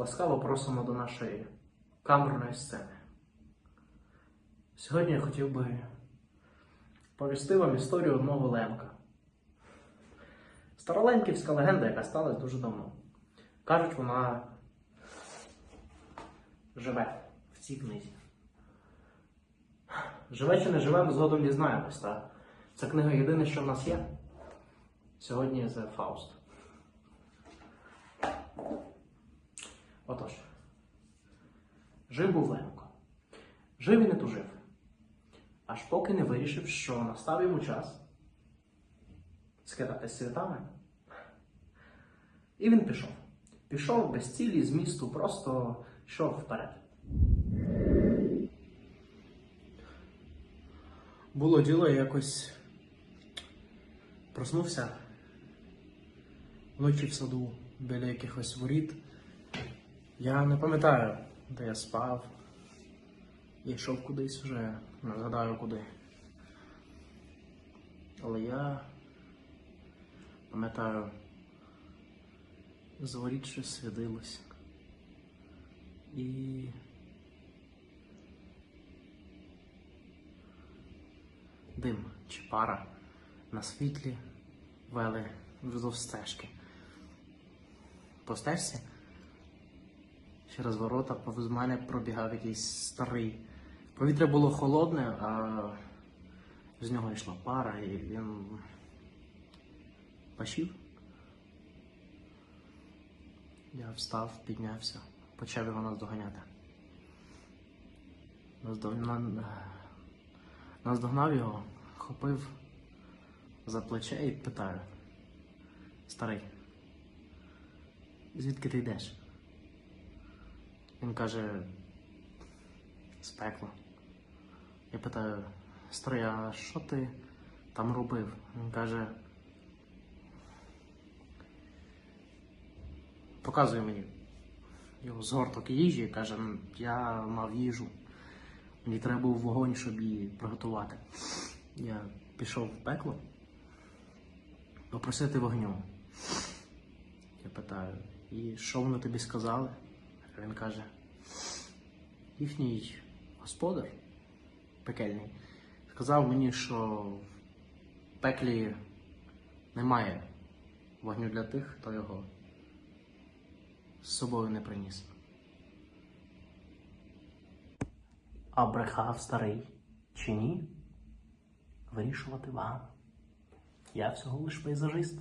Ласкаво просимо до нашої камерної сцени. Сьогодні я хотів би повісти вам історію одного Ленка. Староленківська легенда, яка сталася дуже давно. Кажуть, вона живе в цій книзі. Живе чи не живе, ми згодом дізнаємось, та ця книга єдине, що в нас є. Сьогодні це Фауст. Жив був Ленко. Жив і не тужив. Аж поки не вирішив, що настав йому час скидати святами. І він пішов. Пішов без цілі з місту, просто йшов вперед. Було діло якось проснувся вночі в саду біля якихось воріт. Я не пам'ятаю, де я спав. Я йшов кудись вже, не згадаю куди. Але я пам'ятаю, з воріт щось свідилось. І дим чи пара на світлі вели вздовж стежки. По стежці через ворота повз мене пробігав якийсь старий. Повітря було холодне, а з нього йшла пара, і він пашів. Я встав, піднявся, почав його наздоганяти. Наздогнав його, хопив за плече і питаю. Старий, звідки ти йдеш? Він каже, з пекла. Я питаю, старий, а що ти там робив? Він каже. Показує мені його згорток їжі і каже, я мав їжу. Мені треба був вогонь, щоб її приготувати. Я пішов в пекло попросити вогню. Я питаю, і що вони тобі сказали? Він каже, їхній господар пекельний сказав мені, що в пеклі немає вогню для тих, хто його з собою не приніс. А брехав старий чи ні? Вирішувати вам. Я всього лиш пейзажист.